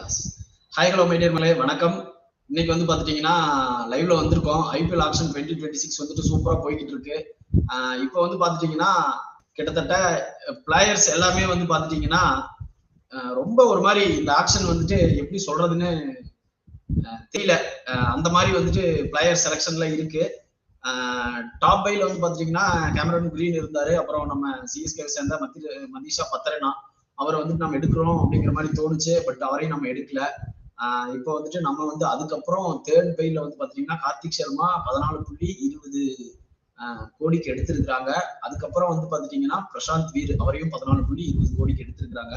Das hi hello மைடியர்களே வணக்கம். இன்னைக்கு வந்து பாத்துட்டீங்கன்னா லைவ்ல வந்திருக்கோம். IPL auction twenty twenty six வந்துட்டு சூப்பரா போய்கிட்டு இருக்கு. இப்போ வந்து பாத்துட்டீங்கன்னா கிட்டத்தட்ட பிளேயர்ஸ் எல்லாமே வந்து பாத்துட்டீங்கன்னா ரொம்ப ஒரு மாதிரி இந்த ஆக்ஷன் வந்துட்டு எப்படி சொல்றதுன்னு தெரியல. அந்த மாதிரி வந்துட்டு பிளேயர் செலெக்ஷன்ல இருக்கு. டாப் பைல வந்து பாத்துட்டீங்கன்னா கேமரன் கிரீன் இருந்தாரு. அப்புறம் நம்ம சிஎஸ்கே சேர்ந்த மதி மதிஷா பத்தரனா அவரை வந்துட்டு நம்ம எடுக்கிறோம் அப்படிங்கிற மாதிரி தோணுச்சு பட் அவரையும் நம்ம எடுக்கல. ஆஹ் இப்போ வந்துட்டு நம்ம வந்து அதுக்கப்புறம் தேர்ட் பைல வந்து பாத்தீங்கன்னா கார்த்திக் சர்மா பதினாலு புள்ளி இருபது கோடிக்கு எடுத்திருக்கிறாங்க. அதுக்கப்புறம் வந்து பாத்துட்டீங்கன்னா பிரசாந்த் வீர் அவரையும் பதினாலு புள்ளி இருபது கோடிக்கு எடுத்திருக்கிறாங்க.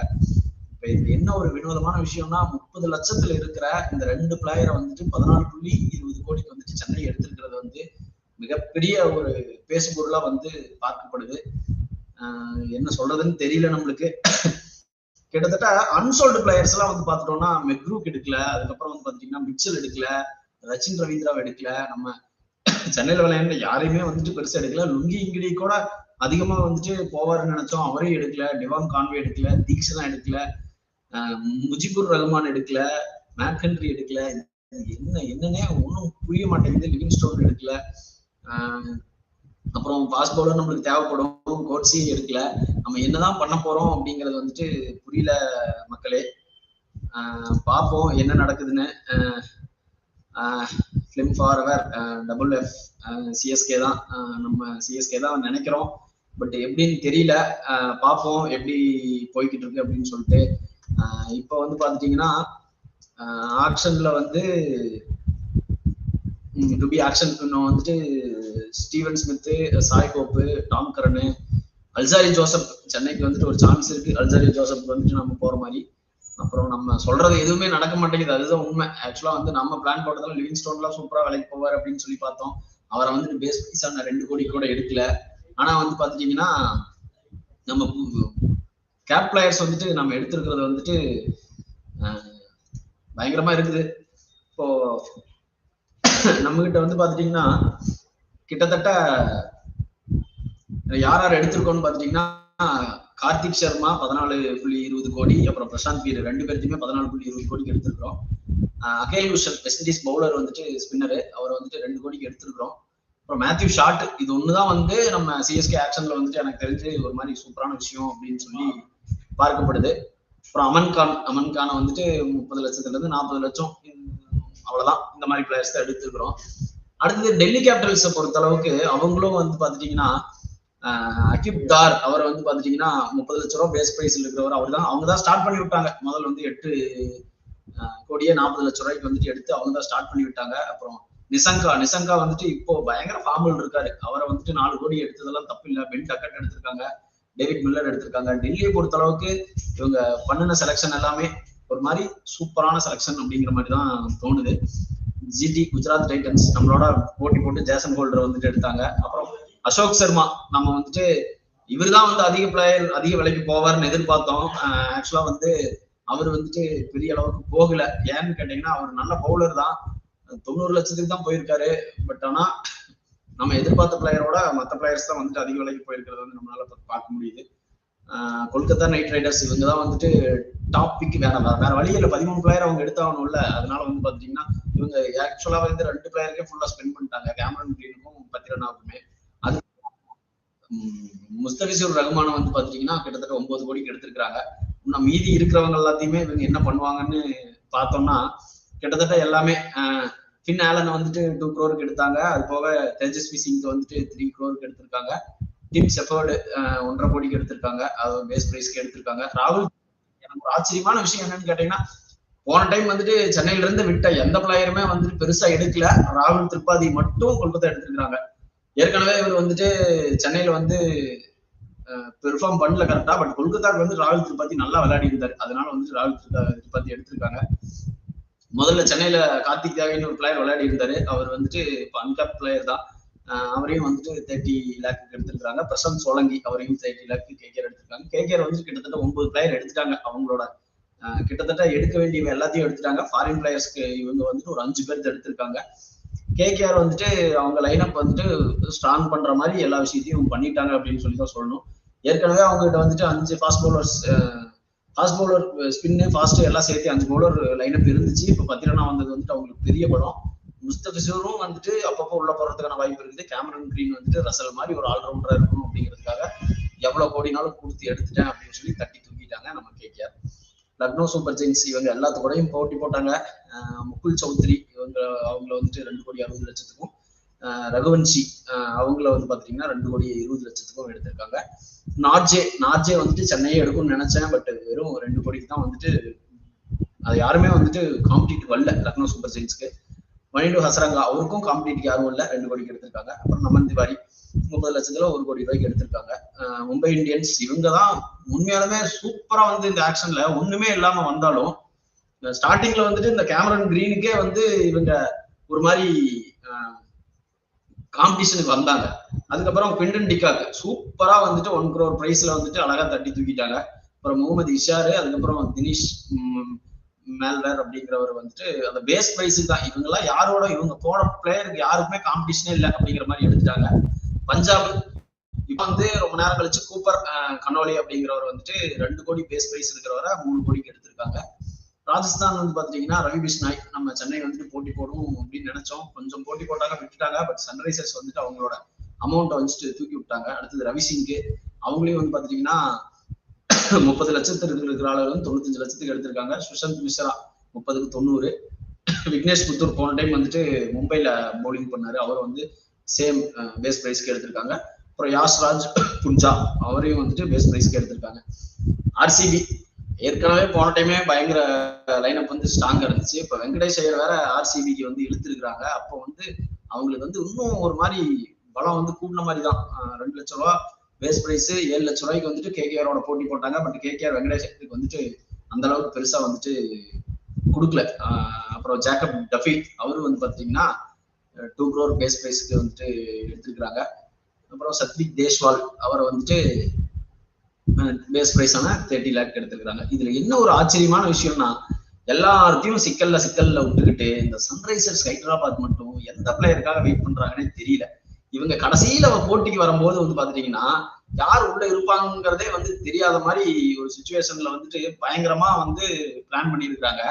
இப்ப இது என்ன ஒரு வினோதமான விஷயம்னா முப்பது லட்சத்துல இருக்கிற இந்த ரெண்டு பிளேயரை வந்துட்டு பதினாலு புள்ளி இருபது கோடிக்கு வந்துட்டு சென்னை எடுத்திருக்கிறது வந்து மிகப்பெரிய ஒரு பேசுபொருளா வந்து பார்க்கப்படுது. என்ன சொல்றதுன்னு தெரியல நம்மளுக்கு. கிட்டத்தட்ட அன்சோல்டு பிளேயர்ஸ் எல்லாம் வந்து பாத்துட்டோம்னா மெக்ரூக் எடுக்கல அதுக்கப்புறம் வந்து பாத்தீங்கன்னா மிச்சல் எடுக்கல ரச்சின் ரவீந்திராவை எடுக்கல நம்ம சென்னையில விளையாண்ட யாரையுமே வந்துட்டு பெருசா எடுக்கல. லுங்கி இங்கிடி கூட அதிகமா வந்துட்டு போவாருன்னு நினைச்சோம். அவரையும் எடுக்கல டிவான் கான்வே எடுக்கல தீக்ஷனா எடுக்கல முஜிபுர் ரஹ்மான் எடுக்கல மேக்கன்ட்ரி எடுக்கல. என்ன என்னன்னே ஒன்றும் புரிய மாட்டேங்குது. லிவிங் ஸ்டோன் எடுக்கல அப்புறம் பாஸ் பவுலர் நம்மளுக்கு தேவைப்படும். கோட்ஸையும் எடுக்கல. நம்ம என்னதான் பண்ண போறோம் அப்படிங்கறது வந்துட்டு புரியல மக்களே. பார்ப்போம் என்ன நடக்குதுன்னு. Film forever double F CSK தான். நம்ம சிஎஸ்கே தான் நினைக்கிறோம். பட் எப்படின்னு தெரியல. பார்ப்போம் எப்படி போய்கிட்டு இருக்கு அப்படின்னு சொல்லிட்டு. இப்போ வந்து பார்த்துட்டிங்கன்னா ஆக்ஷன்ல வந்து டுபி ஆக்ஷன் இன்னும் வந்துட்டு ஸ்டீவன் ஸ்மித்து சாய் கோப்பு டாம் கரனு அல்சாரி ஜோசப் சென்னைக்கு வந்துட்டு ஒரு சான்ஸ் இருக்கு. அல்சாரி ஜோசப் வந்துட்டு நம்ம போற மாதிரி. அப்புறம் நம்ம சொல்றது எதுவுமே நடக்க மாட்டேங்குது. அதுதான் உண்மை. ஆக்சுவலா வந்து நம்ம பிளான் போட்டதால லிவிங் ஸ்டோன்லாம் சூப்பரா வேலைக்கு போவார் அப்படின்னு சொல்லி பார்த்தோம். அவரை வந்துட்டு பேஸ் பீஸான ரெண்டு கோடி கூட எடுக்கல. ஆனா வந்து பாத்துட்டீங்கன்னா நம்ம கேப் பிளேயர்ஸ் வந்துட்டு நம்ம எடுத்திருக்கிறது வந்துட்டு பயங்கரமா இருக்குது. இப்போ நம்ம கிட்ட வந்து பாத்துட்டீங்கன்னா கிட்டத்தட்ட யார் யார் எடுத்திருக்கோம்னு பாத்துட்டீங்கன்னா கார்த்திக் சர்மா பதினாலு புள்ளி இருபது கோடி அப்புறம் பிரசாந்த் வீர் ரெண்டு பேர்த்தையுமே பதினாலு புள்ளி இருபது கோடிக்கு எடுத்திருக்கிறோம். Akeal Hosein West Indies bowler வந்துட்டு ஸ்பின்னரு அவர் வந்துட்டு ரெண்டு கோடிக்கு எடுத்திருக்கிறோம். அப்புறம் மேத்யூ ஷாட் இது ஒண்ணுதான் வந்து நம்ம சிஎஸ்கே ஆக்ஷன்ல வந்துட்டு எனக்கு தெரிஞ்சு ஒரு மாதிரி சூப்பரான விஷயம் அப்படின்னு சொல்லி பார்க்கப்படுது. அப்புறம் அமன் கான் அமன் கானை வந்துட்டு முப்பது லட்சத்துல இருந்து நாற்பது லட்சம் அவ்வளவுதான். இந்த மாதிரி பிளேயர்ஸ் தான் எடுத்துக்கிறோம் அடுத்தது டெல்லி கேபிட்டல்ஸை பொறுத்த அளவுக்கு அவங்களும் வந்து பாத்துட்டீங்கன்னா அகிப் தார் அவரை வந்து பாத்துட்டீங்கன்னா முப்பது லட்ச ரூபா பேஸ் பிரைஸ்ல இருக்கிறவர் அவர் தான் அவங்க தான் ஸ்டார்ட் பண்ணி விட்டாங்க. முதல்ல வந்து எட்டு கோடியே நாற்பது லட்ச ரூபாய்க்கு வந்துட்டு எடுத்து அவங்க தான் ஸ்டார்ட் பண்ணி விட்டாங்க. அப்புறம் நிசங்கா நிசங்கா வந்துட்டு இப்போ பயங்கர ஃபார்மல் இருக்காரு. அவரை வந்துட்டு நாலு கோடி எடுத்ததெல்லாம் தப்பு இல்லை. பென் டக்கட் எடுத்திருக்காங்க டேவிட் மில்லர் எடுத்திருக்காங்க. டெல்லியை பொறுத்த அளவுக்கு இவங்க பண்ணின செலெக்ஷன் எல்லாமே ஒரு மாதிரி சூப்பரான செலெக்ஷன் அப்படிங்கிற மாதிரி தான் தோணுது ஜிடி குஜராத் டைட்டன்ஸ் நம்மளோட போட்டி போட்டு ஜேசன் ஹோல்டர் வந்துட்டு எடுத்தாங்க. அப்புறம் அசோக் சர்மா நம்ம வந்துட்டு இவர் தான் வந்து அதிக பிளேயர் அதிக விலைக்கு போவார்னு எதிர்பார்த்தோம். ஆக்சுவலா வந்து அவர் வந்துட்டு பெரிய அளவுக்கு போகல. ஏன்னு கேட்டீங்கன்னா அவர் நல்ல பவுலர் தான். தொண்ணூறு லட்சத்துக்கு தான் போயிருக்காரு. பட் ஆனா நம்ம எதிர்பார்த்த பிளேயரோட மற்ற பிளேயர்ஸ் தான் வந்துட்டு அதிக விலைக்கு போயிருக்கிறது வந்து நம்மளால பார்க்க முடியுது. கொல்கத்தா நைட் ரைடர்ஸ் இவங்க தான் வந்துட்டு டாப் பிக் வேற வேற வழி இல்லை. பதிமூணு பிளேயர் அவங்க எடுத்தாகணும்ல. அதனால வந்து பாத்தீங்கன்னா இவங்க ஆக்சுவலா வந்து ரெண்டு பிளேயருக்கே ஃபுல்லா ஸ்பெண்ட் பண்ணிட்டாங்க. கேமரன் கிரீனுக்கும் பத்திரனாவுக்குமே அது முஸ்தபிசூர் ரஹ்மான வந்து பாத்தீங்கன்னா கிட்டத்தட்ட ஒன்பது கோடிக்கு எடுத்திருக்கிறாங்க. இன்னும் மீதி இருக்கிறவங்க எல்லாத்தையுமே இவங்க என்ன பண்ணுவாங்கன்னு பார்த்தோம்னா கிட்டத்தட்ட எல்லாமே ஃபின் ஆலனை வந்துட்டு டூ க்ரோருக்கு எடுத்தாங்க. அது போக தேஜஸ்வி சிங்க்கு வந்துட்டு த்ரீ க்ரோருக்கு எடுத்திருக்காங்க. டிம் செஃபர்டு ஒன்றரை கோடிக்கு எடுத்திருக்காங்க. அது பேஸ் பிரைஸ்க்கு எடுத்திருக்காங்க. ராகுல் எனக்கு ஒரு ஆச்சரியமான விஷயம் என்னன்னு கேட்டீங்கன்னா போன டைம் வந்துட்டு சென்னையில இருந்து விட்ட எந்த பிளேயருமே வந்துட்டு பெருசா எடுக்கல. ராகுல் திரிபாதி மட்டும் கொல்கத்தா எடுத்திருக்காங்க ஏற்கனவே இவர் வந்துட்டு சென்னையில வந்து பெர்ஃபார்ம் பண்ணல கரெக்டா பட் கொல்கத்தாவுக்கு வந்து ராகுல் திரிபாதி நல்லா விளையாடி இருந்தாரு. அதனால வந்துட்டு ராகுல் திரிபாதி எடுத்திருக்காங்க. முதல்ல சென்னையில கார்த்திக் தேவின்னு ஒரு பிளேயர் விளையாடி இருந்தாரு. அவர் வந்துட்டு இப்போ அன்கப் பிளேயர் தான். அவரையும் வந்துட்டு தேர்ட்டி லேக்கு எடுத்துருக்காங்க. பிரசாந்த் சோலங்கி அவரையும் தேர்ட்டி லேக்கு கேகேர் எடுத்திருக்காங்க. கேகேர் வந்து கிட்டத்தட்ட ஒன்பது பிளேயர் எடுத்துட்டாங்க. அவங்களோட கிட்டத்தட்ட எடுக்க வேண்டிய எல்லாத்தையும் எடுத்துட்டாங்க. ஃபாரின் பிளேயர்ஸ்க்கு இவங்க வந்துட்டு ஒரு அஞ்சு பேர்த்து எடுத்திருக்காங்க. கேகேஆர் வந்துட்டு அவங்க லைனப் வந்துட்டு ஸ்ட்ராங் பண்ற மாதிரி எல்லா விஷயத்தையும் பண்ணிட்டாங்க அப்படின்னு சொல்லி தான் சொல்லணும். ஏற்கனவே அவங்க கிட்ட வந்துட்டு அஞ்சு fast bowlers fast bowler spin fast எல்லாம் சேர்த்து அஞ்சு பவுலர் லைனப் இருந்துச்சு. இப்போ பத்திரனா வந்தது வந்துட்டு அவங்களுக்கு பெரிய படம் முஸ்தபிசூரும் வந்துட்டு அப்பப்போ உள்ள போறதுக்கான வாய்ப்பு இருக்குது. கேமரன் கிரீன் வந்துட்டு ரசல் மாதிரி ஒரு ஆல்ரவுண்டரா இருக்கணும் அப்படிங்கிறதுக்காக எவ்வளவு கோடினாலும் கொடுத்து எடுத்துட்டேன் அப்படின்னு சொல்லி தட்டி தூக்கிட்டாங்க நம்ம கேட்கார் லக்னோ சூப்பர் ஜெயின்ஸ் இவங்க எல்லாத்துக்கூடையும் போட்டி போட்டாங்க. முகுல் சௌத்ரி இவங்க அவங்கள வந்துட்டு ரெண்டு கோடி அறுபது லட்சத்துக்கும் ரகுவன்ஷி அவங்கள வந்து பாத்தீங்கன்னா ரெண்டு கோடி இருபது லட்சத்துக்கும் எடுத்திருக்காங்க. நார்ஜே நார்ஜே வந்துட்டு சென்னையே எடுக்கும்னு நினைச்சேன் பட் வெறும் ரெண்டு கோடிக்கு தான் வந்துட்டு அது யாருமே வந்துட்டு காம்படிட் வரல லக்னோ சூப்பர் ஜெயின்ஸ்க்கு. மணிடு ஹசரங்கா அவருக்கும் காம்படிட் யாரும் இல்லை. ரெண்டு கோடிக்கு எடுத்திருக்காங்க. அப்புறம் நமன் திவாரி முப்பது லட்சத்துல ஒரு கோடி ரூபாய்க்கு எடுத்திருக்காங்க. மும்பை இந்தியன்ஸ் இவங்க தான் உண்மையாலுமே சூப்பரா வந்து இந்த ஆக்ஷன்ல ஒண்ணுமே இல்லாம வந்தாலும் ஸ்டார்டிங்ல வந்துட்டு இந்த கேமரன் கிரீனுக்கே வந்து இவங்க ஒரு மாதிரி காம்படிஷனுக்கு வந்தாங்க. அதுக்கப்புறம் பிண்டன் டிகாக் சூப்பரா வந்துட்டு ஒன் குரோர் பிரைஸ்ல வந்துட்டு அழகா தட்டி தூக்கிட்டாங்க. அப்புறம் முகமது இஷாரு அதுக்கப்புறம் தினேஷ் மேல்வேர் அப்படிங்கிறவர் வந்துட்டு அந்த பேஸ் பிரைஸ் தான். இவங்க எல்லாம் யாரோட இவங்க போன பிளேயருக்கு யாருக்குமே காம்படிஷனே இல்லை அப்படிங்கிற மாதிரி எடுத்துட்டாங்க. பஞ்சாப் இப்ப வந்து ரொம்ப நேரம் கழிச்சு கூப்பர் கனோலி அப்படிங்கிறவர் வந்துட்டு ரெண்டு கோடி பேஸ் பிரைஸ் இருக்கிறவரை மூணு கோடிக்கு எடுத்திருக்காங்க. ராஜஸ்தான் வந்து பாத்தீங்கன்னா ரவி பிஷ்னாய் நம்ம சென்னை வந்துட்டு போட்டி போடும் அப்படின்னு நினைச்சோம். கொஞ்சம் போட்டி போட்டாங்க விட்டுட்டாங்க. பட் சன்ரைசர்ஸ் வந்துட்டு அவங்களோட அமௌண்ட்டை வந்துட்டு தூக்கி விட்டாங்க. அடுத்தது ரவி சிங்கு அவங்களையும் வந்து பாத்தீங்கன்னா முப்பது லட்சத்துக்கு இருக்கிற ஆளுகள் தொண்ணூத்தஞ்சு லட்சத்துக்கு எடுத்திருக்காங்க. சுஷாந்த் மிஸ்ரா முப்பதுக்கு தொண்ணூறு. விக்னேஷ் புத்தூர் போன டைம் வந்துட்டு மும்பைல பவுலிங் பண்ணாரு. அவர் வந்து சேம் பேஸ் பிரைஸ்க்கு எடுத்திருக்காங்க. அப்புறம் யாஸ்ராஜ் புஞ்சா அவரையும் வந்துட்டு பேஸ் பிரைஸ்க்கு எடுத்திருக்காங்க. ஆர்சிபி ஏற்கனவே போன டைமே பயங்கர லைனப் வந்து ஸ்ட்ராங்கா இருந்துச்சு. இப்ப வெங்கடேஷ் ஐயர் வேற ஆர்சிபிக்கு வந்து இழுத்துருக்காங்க அப்போ வந்து அவங்களுக்கு வந்து இன்னும் ஒரு மாதிரி பலம் வந்து கூடின மாதிரி தான். ரெண்டு லட்சம் ரூபா பேஸ் பிரைஸ் ஏழு லட்சம் ரூபாய்க்கு வந்துட்டு கேகேஆரோட போட்டி போட்டாங்க. பட் கேகேஆர் வெங்கடேஷ் வந்துட்டு அந்த அளவுக்கு பெருசா வந்துட்டு கொடுக்கல. அப்புறம் ஜேக்கப் டஃபி அவரு வந்து பாத்தீங்கன்னா டூ க்ரோர் பேஸ் பிரைஸ்க்கு வந்துட்டு எடுத்துருக்குறாங்க. அப்புறம் சத்விக் தேஷ்வால் அவரை வந்துட்டு பேஸ் பிரைஸான தேர்ட்டி லேக் எடுத்துருக்காங்க இதுல என்ன ஒரு ஆச்சரியமான விஷயம்னா எல்லாத்தையும் சிக்கல்ல சிக்கல்ல விட்டுக்கிட்டு இந்த சன்ரைசர்ஸ் ஹைதராபாத் மட்டும் எந்த பிளேயருக்காக வெயிட் பண்றாங்கன்னே தெரியல. இவங்க கடைசியில போட்டிக்கு வரும்போது வந்து பாத்துட்டீங்கன்னா யார் உள்ள இருப்பாங்கிறதே வந்து தெரியாத மாதிரி ஒரு சுச்சுவேஷன்ல வந்துட்டு பயங்கரமா வந்து பிளான் பண்ணியிருக்காங்க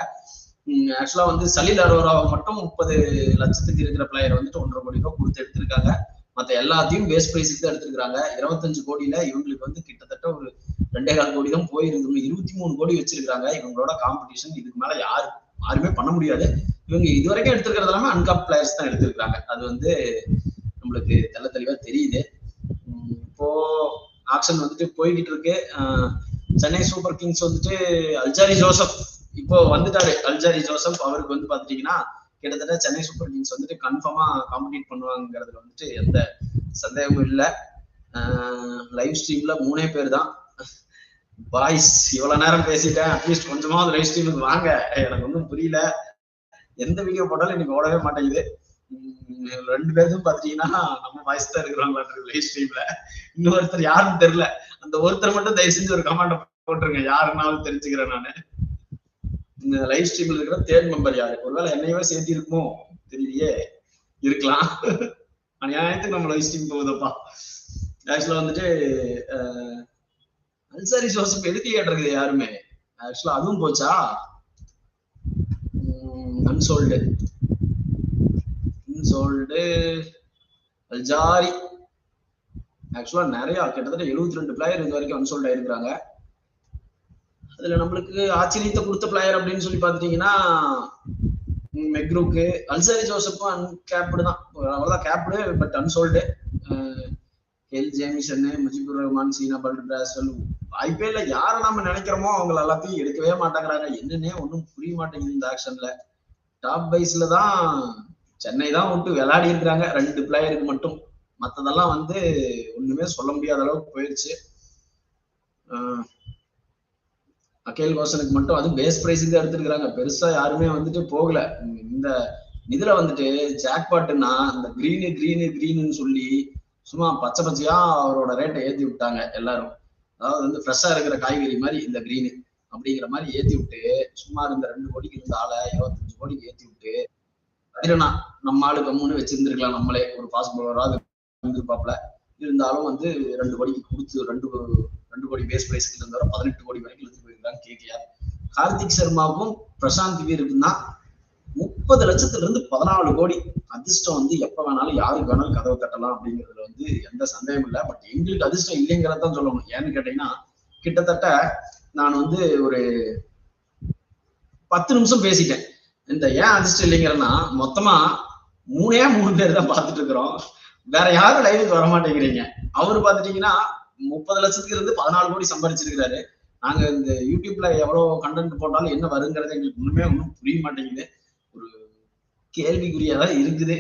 ஆக்சுவலா வந்து சலீல் அரோராவை மட்டும் முப்பது லட்சத்துக்கு இருக்கிற பிளேயர் வந்துட்டு ஒன்றரை கோடி ரூபாய் கொடுத்து எடுத்திருக்காங்க. மற்ற எல்லாத்தையும் பேஸ் பிரைஸுக்கு தான் எடுத்திருக்காங்க இருபத்தஞ்சு கோடியில இவங்களுக்கு வந்து கிட்டத்தட்ட ஒரு ரெண்டே கால் கோடி தான் போயிருந்து இருபத்தி மூணு கோடி வச்சிருக்காங்க இவங்களோட காம்படிஷன் இதுக்கு மேல யாரு யாருமே பண்ண முடியாது. இவங்க இது வரைக்கும் எடுத்திருக்கிறது எல்லாமே அன்காப் பிளேயர்ஸ் தான் எடுத்திருக்காங்க அது வந்து நம்மளுக்கு தெல்ல தெளிவா தெரியுது. இப்போ ஆக்ஷன் வந்துட்டு போய்கிட்டு இருக்கு. சென்னை சூப்பர் கிங்ஸ் வந்துட்டு அல்ஜாரி ஜோசப் இப்போ வந்துட்டாரு. அல்ஜாரி ஜோசப் அவருக்கு வந்து பாத்துட்டீங்கன்னா கிட்டத்தட்ட சென்னை சூப்பர் கிங்ஸ் வந்துட்டு கன்ஃபார்மா காம்படிட் பண்ணுவாங்கிறதுல வந்துட்டு எந்த சந்தேகமும் இல்லை. லைவ் ஸ்ட்ரீம்ல மூணே பேர் தான் பாய்ஸ் இவ்வளவு நேரம் பேசிட்டேன். அட்லீஸ்ட் கொஞ்சமாவது லைவ் ஸ்ட்ரீமுக்கு வாங்க. எனக்கு ஒன்றும் புரியல. எந்த வீடியோ போட்டாலும் இன்னைக்கு ஓடவே மாட்டேங்குது. ரெண்டு பேரும் பாத்தீங்கன்னா நம்ம வாய்ஸ் தான் இருக்கிறாங்களா லைவ் ஸ்ட்ரீம்ல இன்னொருத்தர் யாருன்னு தெரியல. அந்த ஒருத்தர் மட்டும் தயவு செஞ்சு ஒரு கமெண்ட் போட்டுருங்க. யாருன்னாலும் தெரிஞ்சுக்கிறேன் நானு. இந்த லைவ் ஸ்ட்ரீம்ல இருக்கிற தேர்ட் மெம்பர் யாரு? ஒருவேளை என்னையவே சேர்த்தி இருக்குமோ? தெரியலையே. இருக்கலாம். அநியாயத்துக்கு நம்ம லைவ் ஸ்ட்ரீம் போகுதப்பா. ஆக்சுவலா வந்துட்டு அன்சாரி ஜோசப் எதுக்கு கேட்டிருக்குது யாருமே? ஆக்சுவலா அதுவும் போச்சா? அன்சோல்டு அன்சோல்டு அல்ஜாரி ஆக்சுவலா நிறைய கிட்டத்தட்ட எழுபத்தி ரெண்டு பிளேயர் இது வரைக்கும் அன்சோல்ட் ஆயிருக்கிறாங்க அதுல நம்மளுக்கு ஆச்சரியத்தை கொடுத்த பிளேயர் அப்படின்னு சொல்லி பாத்துட்டீங்கன்னா மெக்ரூக்கு அல்சாரி ஜோசப்பும் அன்கேப்டு தான். அவ்வளவுதான் கேப்டு பட் அன்சோல்டு எல் ஜேமிசன் முஜிபுர் ரஹ்மான் சீனா பல்ட் பிராஸ்வல் ஐபிஎல்ல யாரை நம்ம நினைக்கிறோமோ அவங்க எல்லாத்தையும் எடுக்கவே மாட்டேங்கிறாங்க. என்னன்னே ஒன்றும் புரிய மாட்டேங்குது இந்த ஆக்ஷன்ல டாப் பைஸ்ல தான் சென்னை தான் விட்டு விளையாடி இருக்கிறாங்க. ரெண்டு பிளேயருக்கு மட்டும். மற்றதெல்லாம் வந்து ஒண்ணுமே சொல்ல முடியாத அளவுக்கு போயிடுச்சு. அகேல் கோஷனுக்கு மட்டும் அது பேஸ் பிரைஸுக்கு தான் எடுத்துருக்காங்க பெருசா யாருமே வந்துட்டு போகல. இந்த இதுல வந்துட்டு ஜாக்பாட்டுன்னா இந்த கிரீனு கிரீனு கிரீனுன்னு சொல்லி சும்மா பச்சை பச்சையா அவரோட ரேட்டை ஏத்தி விட்டாங்க எல்லாரும். அதாவது வந்து ஃப்ரெஷ்ஷா இருக்கிற காய்கறி மாதிரி இந்த கிரீனு அப்படிங்கிற மாதிரி ஏத்தி விட்டு சும்மா இருந்த ரெண்டு கோடிக்கு இருந்த ஆளை இருபத்தஞ்சு கோடிக்கு ஏத்தி விட்டு அதிரனா நம்ம ஆளு கம்முன்னு வச்சிருந்திருக்கலாம் நம்மளே. ஒரு பாஸ் பவுலராவது இருந்திருப்பாப்ல இருந்தாலும் வந்து ரெண்டு கோடிக்கு கொடுத்து ரெண்டு ரெண்டு கோடி பேஸ் பிரைஸ்க்கு இருந்தவரை பதினெட்டு கோடி வரைக்கும் எடுத்து போயிருக்காங்க கேகேஆர். கார்த்திக் சர்மாவுக்கும் பிரசாந்த் வீருக்கும் தான் முப்பது லட்சத்துல இருந்து பதினாலு கோடி. அதிர்ஷ்டம் வந்து எப்ப வேணாலும் யாருக்கு வேணாலும் கதவை தட்டலாம் அப்படிங்கிறதுல வந்து எந்த சந்தேகம் இல்லை. பட் எங்களுக்கு அதிர்ஷ்டம் இல்லைங்கிறதான் சொல்லணும். ஏன்னு கேட்டீங்கன்னா கிட்டத்தட்ட நான் வந்து ஒரு பத்து நிமிஷம் பேசிட்டேன். இந்த ஏன் அதிர்ஷ்டம் இல்லைங்கிறன்னா மொத்தமா மூணே மூணு பேர் தான் பார்த்துட்டு இருக்கிறோம். வேற யாரும் லைவுக்கு வர மாட்டேங்கிறீங்க அவரு பாத்துட்டீங்கன்னா முப்பது லட்சத்துக்கு இருந்து பதினாலு கோடி சம்பாதிச்சிருக்கிறாரு நாங்க இந்த யூடியூப்ல எவ்வளவு கண்டென்ட் போட்டாலும் என்ன வருங்கிறது எங்களுக்கு ஒண்ணுமே ஒன்றும் புரிய மாட்டேங்குது. ஒரு கேள்விக்குறியா தான் இருக்குது.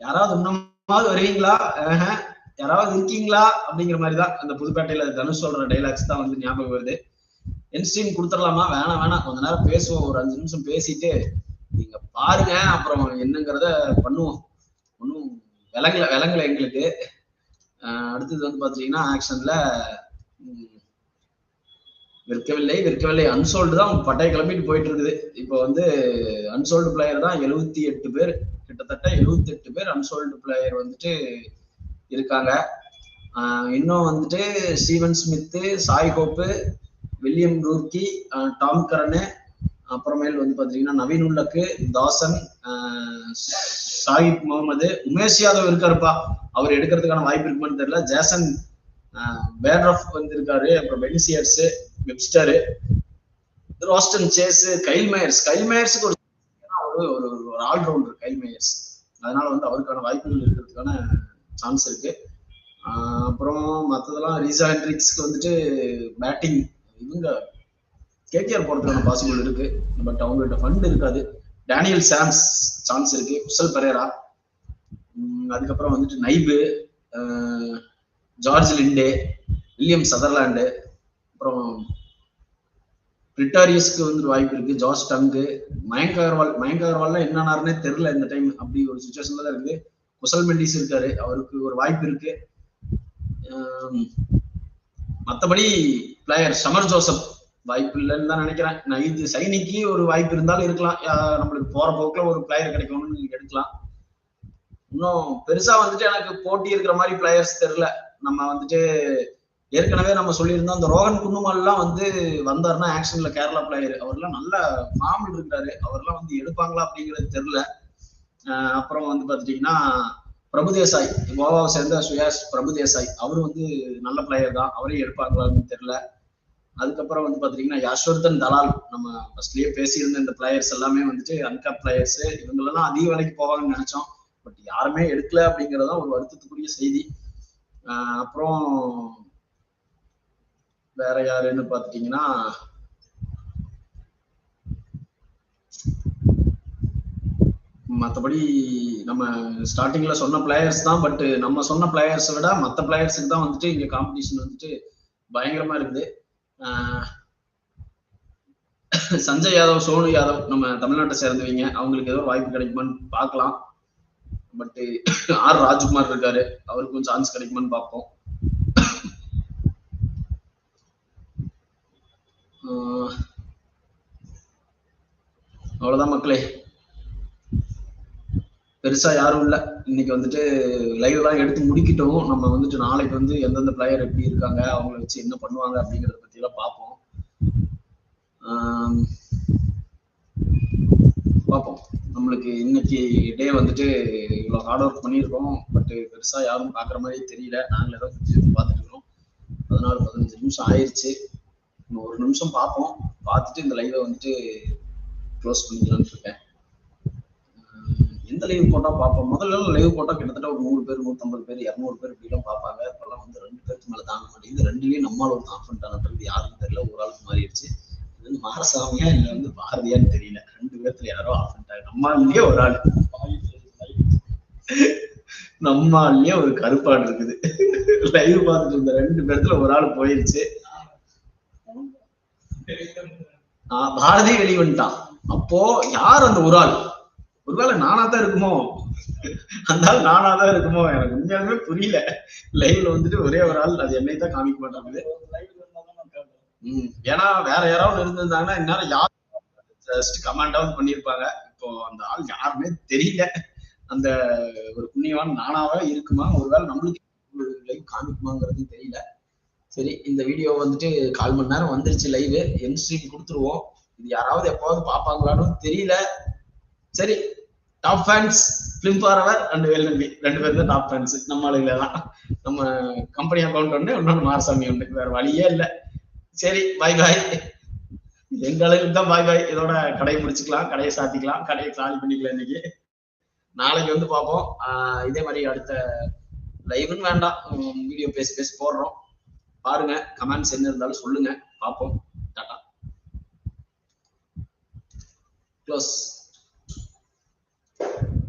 யாராவது இன்னமாவது வருவீங்களா? யாராவது இருக்கீங்களா? அப்படிங்கிற மாதிரி தான் அந்த புதுப்பேட்டையில தனுஷ் சொல்ற டைலாக்ஸ் தான் வந்து ஞாபகம் வருது. என் ஸ்ட்ரீம் கொடுத்துடலாமா? வேணாம் வேணாம். கொஞ்ச நேரம் பேசுவோம். ஒரு அஞ்சு நிமிஷம் பேசிட்டு நீங்க பாருங்க அப்புறம் என்னங்கிறத பண்ணுவோம். ஒன்றும் விலங்கல விலங்கல எங்களுக்கு. அடுத்தது வந்து பாத்தீங்கன்னா ஆக்ஷன்ல விற்கவில்லை விற்கவில்லை. அன்சோல்டு தான் பட்டை கிளம்பிட்டு போயிட்டு இருக்குது இப்போ வந்து அன்சோல்டு பிளேயர் தான் எழுபத்தி எட்டு பேர். கிட்டத்தட்ட எழுபத்தி எட்டு பேர் அன்சோல்டு பிளேயர் வந்துட்டு இருக்காங்க. இன்னும் வந்துட்டு ஸ்டீவன் ஸ்மித்து சாய் கோப்பு வில்லியம் ரூர்கி டாம் கரனு அப்புறமேல் வந்து பாத்தீங்கன்னா நவீன் உள்ளக்கு தாசன் சாஹிப் முகமது உமேஷ் யாதவ் இருக்காருப்பா. அவர் எடுக்கிறதுக்கான வாய்ப்பு இருக்குமான்னு தெரியல. ஜேசன் பேட்ரஃப் வந்திருக்காரு. அப்புறம் பெனிசியர்ஸ் Webster Roston Chase Kyle Mayers. Kyle மேயர்ஸுக்கு ஒரு ஒரு ஒரு ஒரு ஆல்ரவுண்டர் கைல் மேயர்ஸ். அதனால வந்து அவருக்கான வாய்ப்புகள் இருக்கிறதுக்கான சான்ஸ் இருக்கு. அப்புறம் மற்றதெல்லாம் ரீசா ஹென்ட்ரிக்ஸ்க்கு வந்துட்டு பேட்டிங் இவங்க கேகேஆர் போறதுக்கான பாசிபிள் இருக்கு. பட் அவங்கள்ட்ட ஃபண்ட் இருக்காது. டேனியல் சாம்ஸ் சான்ஸ் இருக்கு. குசல் பெரேரா அதுக்கப்புறம் வந்துட்டு நைபு ஜார்ஜ் லிண்டே வில்லியம் சதர்லாண்டு அப்புறம் பிரிட்டாரியஸ்க்கு வந்து வாய்ப்பு இருக்கு. ஜார்ஜ் டங்கு மயங்க் அகர்வால் மயங்க் அகர்வால்லாம் என்னன்னாருனே தெரியல இந்த டைம் அப்படி ஒரு சுச்சுவேஷன்ல தான் இருக்குது. குசல் மெண்டிஸ் இருக்காரு. அவருக்கு ஒரு வாய்ப்பு இருக்கு. மற்றபடி பிளேயர் சமர் ஜோசப் வாய்ப்பு இல்லைன்னு தான் நினைக்கிறேன். நான் இது சைனிக்கு ஒரு வாய்ப்பு இருந்தாலும் இருக்கலாம். நம்மளுக்கு போற போக்குல ஒரு பிளேயர் கிடைக்கும்னு எடுக்கலாம். இன்னும் பெருசா வந்துட்டு எனக்கு போட்டி இருக்கிற மாதிரி பிளேயர்ஸ் தெரியல. நம்ம வந்துட்டு ஏற்கனவே நம்ம சொல்லியிருந்தோம் அந்த ரோகன் குன்னுமல்லாம் வந்து வந்தாருன்னா ஆக்ஷன்ல கேரளா பிளேயர் அவர்லாம் நல்ல ஃபார்ம்ல இருக்காரு அவர்லாம் வந்து எடுப்பாங்களா அப்படிங்கிறது தெரியல. அப்புறம் வந்து பாத்துட்டீங்கன்னா பிரபுதேசாய் கோவாவை சேர்ந்த சுயாஸ் பிரபுதேசாய் அவரும் வந்து நல்ல பிளேயர் தான். அவரையும் எடுப்பாங்களான்னு தெரியல. அதுக்கப்புறம் வந்து பாத்தீங்கன்னா யஷ்வர்தன் தலால் நம்ம ஃபர்ஸ்ட்லயே பேசியிருந்த இந்த பிளேயர்ஸ் எல்லாமே வந்துட்டு அன்கப் பிளேயர்ஸ் இவங்களெல்லாம் அதிக விலைக்கு போவாங்கன்னு நினைச்சோம். பட் யாருமே எடுக்கல அப்படிங்கறதுதான் ஒரு வருத்தத்துக்குரிய செய்தி. அப்புறம் வேற யாருன்னு பாத்துட்டீங்கன்னா மற்றபடி நம்ம ஸ்டார்டிங்ல சொன்ன பிளேயர்ஸ் தான் பட் நம்ம சொன்ன பிளேயர்ஸை விட மற்ற பிளேயர்ஸுக்கு தான் வந்துட்டு இங்க காம்படிஷன் வந்துட்டு பயங்கரமா இருக்குது. சஞ்சய் யாதவ் சோனு யாதவ் நம்ம தமிழ்நாட்டை சேர்ந்தவங்க. அவங்களுக்கு ஏதோ வாய்ப்பு கிடைக்குமான்னு பார்க்கலாம். பட் ஆர் ராஜ்குமார் இருக்காரு. அவருக்கும் சான்ஸ் கிடைக்குமான்னு பார்ப்போம். ஆஹ் அவ்வளவுதான் மக்களே. பெருசா யாரும் இல்ல. இன்னைக்கு வந்துட்டு லைவ் எல்லாம் எடுத்து முடிக்கிட்டோம். நம்ம வந்துட்டு நாளைக்கு வந்து எந்தெந்த பிளேயர் எப்படி இருக்காங்க அவங்கள வச்சு என்ன பண்ணுவாங்க அப்படிங்கறத பத்தி எல்லாம் பார்ப்போம் பார்ப்போம். நம்மளுக்கு இன்னைக்கு டே வந்துட்டு இவ்வளவு ஹார்ட் ஒர்க் பண்ணியிருக்கோம். பட் பெருசா யாரும் பாக்குற மாதிரி தெரியல. நாங்களே தான் கொஞ்சம் பார்த்துட்டு இருக்கோம். பதினாலு பதினஞ்சு நிமிஷம் ஆயிடுச்சு இன்னும் ஒரு நிமிஷம் பார்ப்போம். பார்த்துட்டு இந்த லைவை வந்துட்டு க்ளோஸ் பண்ணிக்கலாம்னு இருக்கேன். எந்த லைவ் போட்டா பார்ப்போம். முதல்ல லைவ் போட்டா கிட்டத்தட்ட ஒரு நூறு பேர் நூத்தம்பது பேர் இரநூறு பேர் இப்படி எல்லாம் பார்ப்பாங்க. இப்பெல்லாம் வந்து ரெண்டு பேருக்கு மேல தாங்க மாட்டேங்குது. ரெண்டுலயும் நம்மளால ஒரு கான்ஃபிடன்ட் ஆனது யாருன்னு தெரியல. ஒரு ஆளுக்கு மாறிடுச்சு. இது வந்து மாரசாமியா இல்ல வந்து பாரதியான்னு தெரியல. ரெண்டு பேர்த்துல யாரோ ஆஃபன்ட் ஆகும் நம்மாலேயே ஒரு ஆள். நம்மாலேயே ஒரு கருப்பாடு இருக்குது. லைவ் பார்த்துட்டு இருந்த ரெண்டு பேர்த்துல ஒரு ஆள் போயிருச்சு. ஆஹ் பாரதி வெளிவன்ட்டான். அப்போ யார் அந்த ஒரு ஆள்? ஒருவேளை நானா தான் இருக்குமோ? அந்த ஆள் நானா தான் இருக்குமோ? எனக்கு உண்மையாலுமே புரியல. லைவ்ல வந்துட்டு ஒரே ஒரு ஆள் அது என்னை தான் காமிக்க மாட்டாங்க உம் ஏன்னா வேற யாராவது இருந்திருந்தாங்கன்னா இந்நேரம் யார் ஜஸ்ட் கமெண்டாவது பண்ணியிருப்பாங்க இப்போ அந்த ஆள் யாருமே தெரியல. அந்த ஒரு புண்ணியவான் நானாவா இருக்குமா? ஒருவேளை நம்மளுக்கு லைவ் காமிக்குமாங்கிறது தெரியல. சரி இந்த வீடியோ வந்துட்டு கால் மணி நேரம் வந்துருச்சு லைவ் என் ஸ்ட்ரீம் கொடுத்துருவோம். இது யாராவது எப்பாவது பாப்பாங்களான்னு தெரியல. சரி top fans film forever and Velnambi ரெண்டு பேரும் தான் டாப் ஃபேன்ஸ் நம்ம ஆளுங்கள தான். நம்ம கம்பெனி அக்கௌண்ட் ஒன்று இன்னொன்று மாரசாமி உண்டு. வேற வழியே இல்லை. சரி பாய் பாய் எங்க அளவுக்கு தான் பாய் பாய் இதோட கடையை முடிச்சுக்கலாம் கடையை சாத்திக்கலாம் கடையை காலி பண்ணிக்கலாம் இன்னைக்கு. நாளைக்கு வந்து பார்ப்போம். இதே மாதிரி அடுத்த லைவ்னு வேண்டாம். வீடியோ பேசி பேசி போடுறோம். பாருங்க கமெண்ட்ஸ் என்ன இருந்தாலும் சொல்லுங்க. பார்ப்போம். Tata close Thank you.